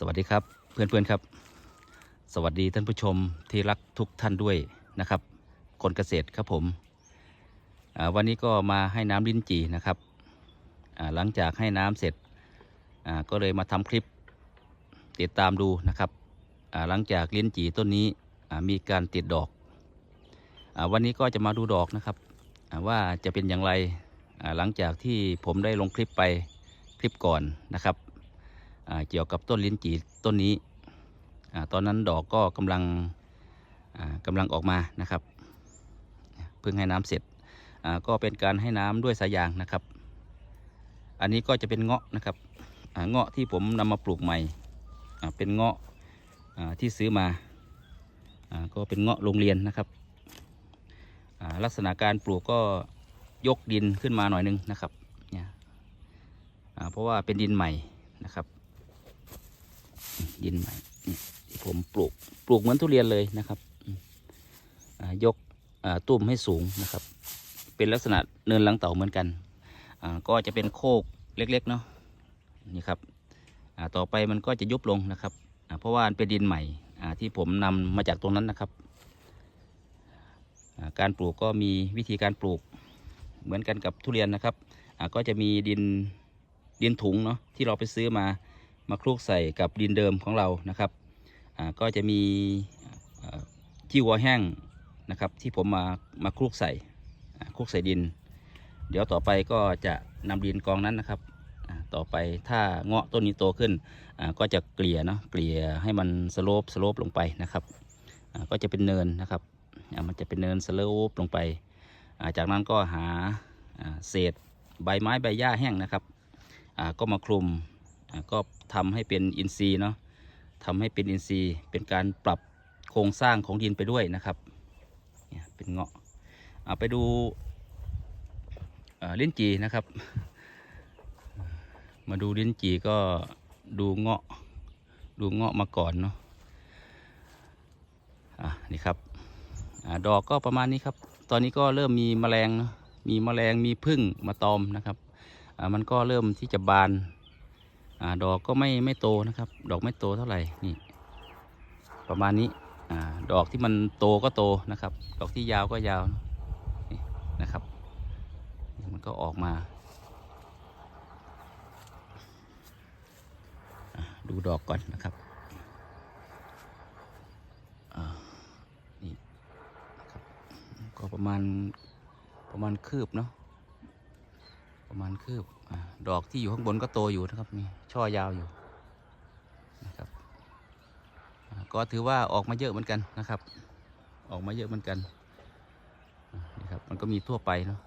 สวัสดีครับเพื่อนๆครับ สวัสดีท่านผู้ชมที่รักทุกท่านด้วยนะครับ คนเกษตรครับผมวันนี้ก็มาให้น้ำลิ้นจี่นะครับหลังจากให้น้ำเสร็จก็เลยมาทำคลิปติดตามดูนะครับหลังจากลิ้นจี่ต้นนี้มีการติดดอกอวันนี้ก็จะมาดูดอกนะครับว่าจะเป็นอย่างไรหลังจากที่ผมได้ลงคลิปไปคลิปก่อนนะครับ เกี่ยวกับต้นลิ้นจี่ต้นนี้ตอนนั้นดอกก็กำลังอ่ากำลังออกมานะครับเพิ่งให้น้ำเสร็จก็เป็นการให้น้ำด้วยสายยางนะครับ อันนี้ก็จะเป็นเงาะนะครับเงาะที่ผมนำมาปลูกใหม่เป็นเงาะที่ซื้อมาก็เป็นเงาะโรงเรียนนะครับลักษณะการปลูกก็ยกดินขึ้นมาหน่อยนึงนะครับเนี่ยเพราะว่าเป็นดินใหม่นะครับ ดินใหม่ที่ผมปลูกปลูกเหมือนทุเรียนเลยนะครับยกตุ้มให้สูงนะครับ เป็นลักษณะเนินหลังเต่าเหมือนกันก็จะเป็นโคกเล็กๆเนาะนี่ครับต่อไปมันก็จะยุบลงนะครับเพราะว่าเป็นดินใหม่ที่ผมนำมาจากตรงนั้นนะครับการปลูกก็มีวิธีการปลูกเหมือนกันกับทุเรียนนะครับก็จะมีดินดินถุงเนาะที่เราไปซื้อมา มาคลุกใส่กับดินเดิมของเรานะครับก็จะมีอ่าขี้วัวแห้งนะครับที่ผมมามาคลุกใส่คลุกใส่ดิน เดี๋ยวต่อไปก็จะนำดินกองนั้นนะครับต่อไปถ้าเงาะต้นนี้โตขึ้นก็จะเกลี่ยเนาะเกลี่ยให้มันสโลปสโลปลงไปนะครับก็จะเป็นเนินนะครับมันจะเป็นเนินสโลปลงไปจากนั้นก็หาเศษใบไม้ใบหญ้าแห้งนะครับก็มาคลุม ก็ทำให้เป็นอินทรีย์เนาะทำให้เป็นอินทรีย์เป็นการปรับโครงสร้างของดินไปด้วยนะครับเนี่ยเป็นเงาะเอาไปดูลิ้นจีนะครับ มาดูลิ้นจีก็ดูเงาะดูเงาะมาก่อนเนาะอะนี่ครับอดอกก็ประมาณนี้ครับ ตอนนี้ก็เริ่มมีแมลงเนาะมีแมลงมีพึ่งมาตอมนะครับอ่ามันก็เริ่มที่จะบาน อดอกก็ไม่ไม่โตนะครับ ดอกไม่โตเท่าไหร่นี่ ประมาณนี้อดอกที่มันโตก็โตนะครับ ดอกที่ยาวก็ยาวนี่นะครับ มันก็ออกมาดูดอกก่อนนะครับนี่นะครับ ก็ประมาณประมาณคืบเนาะ ประมาณคืบอดอกที่อยู่ข้างบนก็โตอยู่นะครับนี่ช่อยาวอยู่นะครับก็ถือว่าออกมาเยอะเหมือนกันนะครับ ออกมาเยอะเหมือนกันนี่ครับมันก็มีทั่วไปเนาะ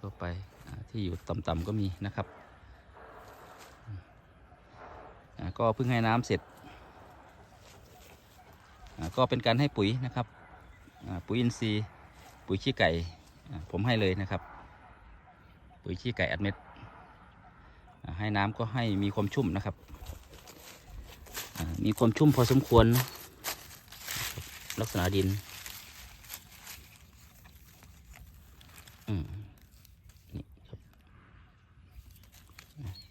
ทั่วไปที่อยู่ต่ำๆก็มีนะครับก็เพิ่งให้น้ำเสร็จก็เป็นการให้ปุ๋ยนะครับปุ๋ยอินทรีย์ปุ๋ยขี้ไก่ผมให้เลยนะครับ ปุ๋ยขี้ไก่อัดเม็ด ให้น้ำก็ให้มีความชุ่มนะครับ มีความชุ่มพอสมควร ลักษณะดินนี่ครับ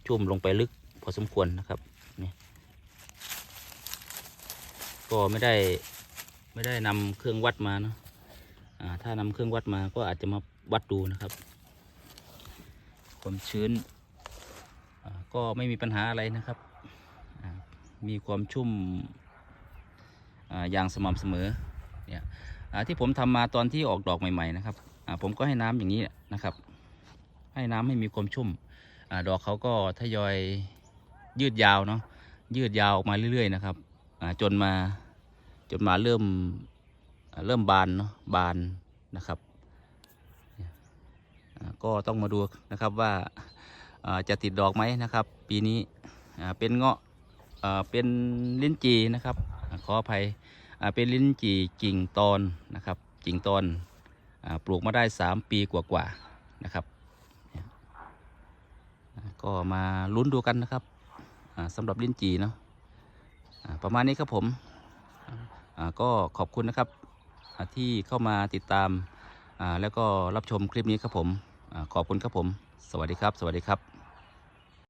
ชุ่มลงไปลึกพอสมควรนะครับนี่ก็ไม่ได้ไม่ได้นำเครื่องวัดมาเนอะอ่าถ้านำเครื่องวัดมาก็อาจจะมาวัดดูนะครับ ความชื้นก็ไม่มีปัญหาอะไรนะครับ มีความชุ่มอย่างสม่ำเสมอเนี่ยที่ผมทำมาตอนที่ออกดอกใหม่ ๆ นะครับผมก็ให้น้ำอย่างนี้นะครับ ให้น้ำให้มีความชุ่มอดอกเขาก็ทยอยยืดยาวเนาะยืดยาวออกมาเรื่อยๆนะครับจนมาจนมาเริ่มเริ่มบานเนาะบานนะครับ ก็ต้องมาดูนะครับว่าจะติดดอกไหมนะครับ ปีนี้เป็นเงาะเป็นลิ้นจีนะครับ ขออภัยเป็นลิ้นจีกิ่งตอนนะครับกิ่งตอนปลูกมาได้ 3 ปีกว่าๆนะครับ ก็มาลุ้นดูกันนะครับสำหรับลิ้นจีเนาะประมาณนี้ครับผมก็ขอบคุณนะครับที่เข้ามาติดตามแล้วก็รับชมคลิปนี้ครับผม ขอบคุณครับผม สวัสดีครับ สวัสดีครับ